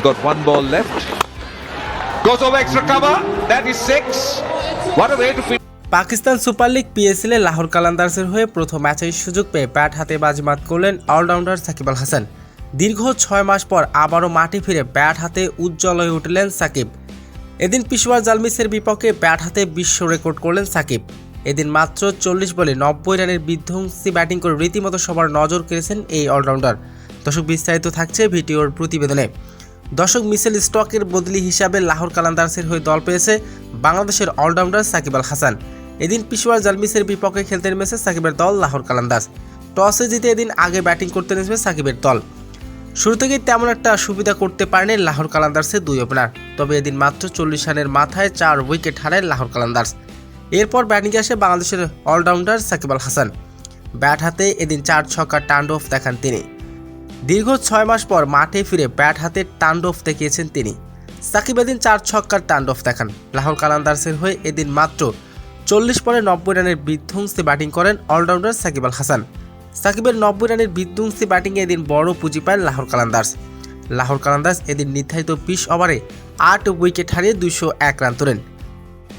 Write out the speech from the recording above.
got one ball left. Goes over extra cover. That is six. What a way to finish. Pakistan super league PSL Lahore কালান্দার্সের হয়ে প্রথম ম্যাচের সুযোগ পেয়ে bat হাতে বাজিমাত করলেন অলরাউন্ডার সাকিব আল হাসান দীর্ঘ ছয় মাস পর আবারও মাঠে ফিরে ব্যাট হাতে উজ্জ্বল হয়ে উঠলেন সাকিব এদিন পিশওয়ার জালমিসের বিপক্ষে ব্যাট হাতে বিশ্ব রেকর্ড করলেন সাকিব এদিন মাত্র চল্লিশ বলে নব্বই রানের বিধ্বংসী ব্যাটিং করে রীতিমতো সবার নজর কেড়েছেন এই অলরাউন্ডার দর্শক, বিস্তারিত থাকছে ভিডিওর প্রতিবেদনে দর্শক মিসেল স্টকের বদলি হিসাবে লাহোর কালান্দার্সের হয়ে দল পেয়েছে বাংলাদেশের অলরাউন্ডার সাকিব আল হাসান। এদিন পিশওয়ার জালমিসের বিপক্ষে খেলতে নেমেছে সাকিবের দল লাহোর কালান্দার্স। টসে জিতে এদিন আগে ব্যাটিং করতে নেমেছে সাকিবের দল। শুরু থেকেই তেমন একটা সুবিধা করতে পারেনি লাহোর কালান্দার্সের দুই ওপেনার, তবে এদিন মাত্র চল্লিশ রানের মাথায় চার উইকেট হারায় লাহোর কালান্দার্স। এরপর ব্যাটিংয়ে আসে বাংলাদেশের অলরাউন্ডার সাকিব আল হাসান। ব্যাট হাতে এদিন চার ছক্কার টান্ডফ দেখান তিনি। দীর্ঘ ছয় মাস পর মাঠে ফিরে ব্যাট হাতে তাণ্ডব দেখিয়েছেন তিনি। সাকিব এদিন চার ছক্কার তাণ্ডব দেখান। লাহোর কালান্দার্সের হয়ে এদিন মাত্র চল্লিশ পরে নব্বই রানের বিধ্বংসী ব্যাটিং করেন অলরাউন্ডার সাকিব আল হাসান। সাকিবের নব্বই রানের বিধ্বংসী ব্যাটিংয়ে এদিন বড় পুঁজি পায় লাহোর কালান্দার্স। লাহোর কালান্দার্স এদিন নির্ধারিত বিশ ওভারে আট উইকেট হারিয়ে দুশো এক রান তোলেন।